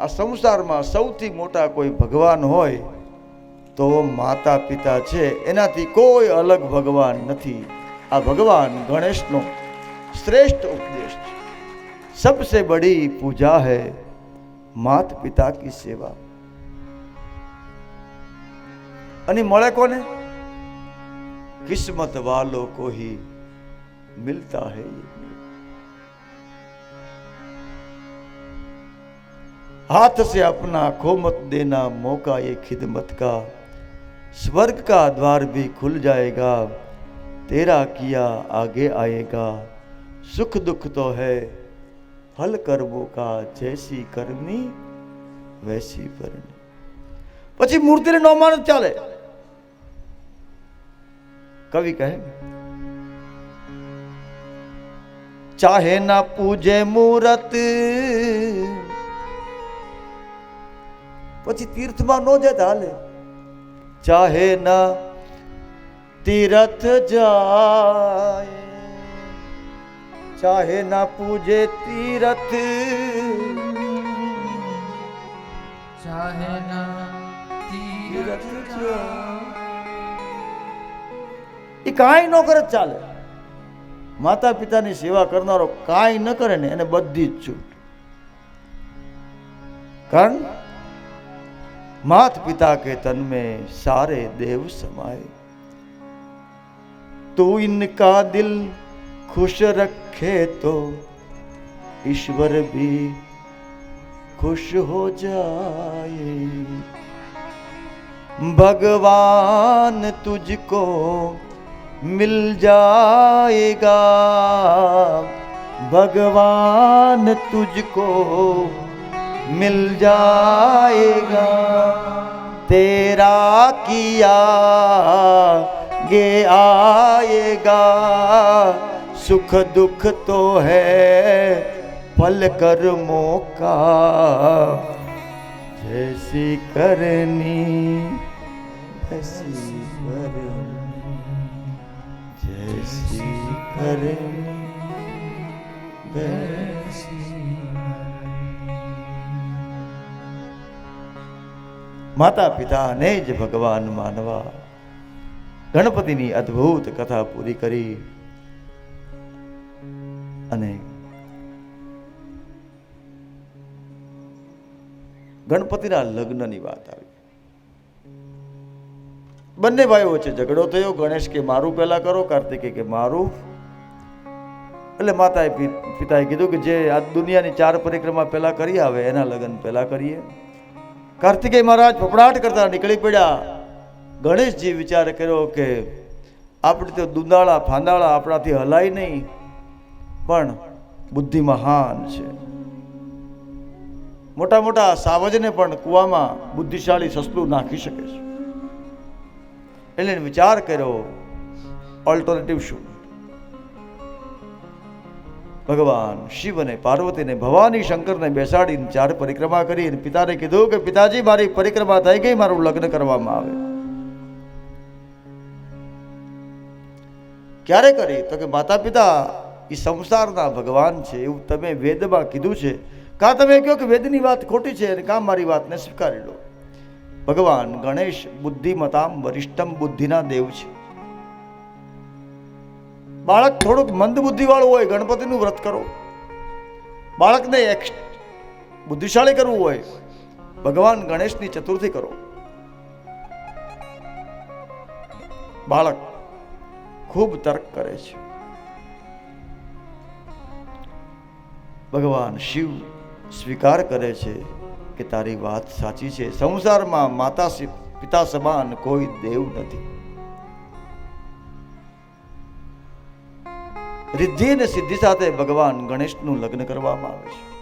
આ સંસારમાં સૌથી મોટા કોઈ ભગવાન હોય તો માતા પિતા છે. એનાથી કોઈ અલગ ભગવાન નથી. આ ભગવાન ગણેશનો શ્રેષ્ઠ ઉપદેશ છે. સબસે બડી પૂજા હૈ માત પિતા કી સેવા. અને મળે કોને? કિસ્મત વાલો કોહી મિલતા હૈ हाथ से अपना खो मत देना, मौका ये खिदमत का। स्वर्ग का द्वार भी खुल जाएगा, तेरा किया आगे आएगा। सुख दुख तो है फल वो का जैसी करनी, वैसी परनी पची मूर्ति ने नौ मान चाले। कवि कहे, चाहे ना पूजे मूरत પછી તીર્થમાં ન જ હાલે. ચાહે ના તીરથ જાય ચાહે ના પૂજે તીરથ. ચાહે ના તીરથ તીરથ એ કાંઈ ન કરે ચાલે. માતા પિતાની સેવા કરનારો કાંઈ ન કરે ને એને બધી જ છૂટ. કારણ मात पिता के तन में सारे देव समाए तू इनका दिल खुश रखे तो ईश्वर भी खुश हो जाए। भगवान तुझको मिल जाएगा। भगवान तुझको मिल जाएगा। तेरा किया गे आएगा। सुख दुख तो है फल कर्मों का जैसी करनी, वैसी भरनी जैसी करनी, वैसी માતા પિતાને જ ભગવાન માનવા. ગણપતિની અદ્ભુત કથા પૂરી કરી. અને ગણપતિના લગ્નની વાત આવી. બંને ભાઈઓ વચ્ચે ઝઘડો થયો. ગણેશ કે, મારું પહેલા કરો. કાર્તિકે કે, મારું. એટલે માતાએ પિતાએ કીધું કે, જે આ દુનિયાની ચાર પરિક્રમા પહેલા કરી આવે, એના લગ્ન પહેલા કરીએ. કાર્તિકેય મહારાજ ફફડાટ કરતા નીકળી પડ્યા. ગણેશજી વિચાર કર્યો કે આપણે તો દુંદાળા ફાંદાળા આપણાથી હલાય નહીં, પણ બુદ્ધિ મહાન છે. મોટા મોટા સાવજને પણ કૂવામાં બુદ્ધિશાળી સસલું નાખી શકે છે. એટલે વિચાર કર્યો ઓલ્ટરનેટિવ શું? ભગવાન શિવ અને પાર્વતીને ભવાની શંકરને બેસાડીને ચાર પરિક્રમા કરી અને પિતાને કીધું કે, પિતાજી, મારી પરિક્રમા થઈ ગઈ, મારું લગ્ન કરવામાં આવે. ક્યારે કરી? તો કે માતા પિતા એ સંસારના ભગવાન છે એવું તમે વેદમાં કીધું છે. કાં તમે કહો કે વેદની વાત ખોટી છે અને કાં મારી વાતને સ્વીકારી લો? ભગવાન ગણેશ બુદ્ધિમતામ વરિષ્ઠમ બુદ્ધિના દેવ છે. બાળક થોડુંક મંદ બુદ્ધિવાળું હોય, ગણપતિનું વ્રત કરો. બાળકને એક બુદ્ધિશાળી કરવું હોય, ભગવાન ગણેશની ચતુર્થી કરો. બાળક ખૂબ તર્ક કરે છે. ભગવાન શિવ સ્વીકાર કરે છે કે તારી વાત સાચી છે. સંસારમાં માતા પિતા સમાન કોઈ દેવ નથી. રિદ્ધિ અને સિદ્ધિ સાથે ભગવાન ગણેશનું લગ્ન કરવામાં આવે છે.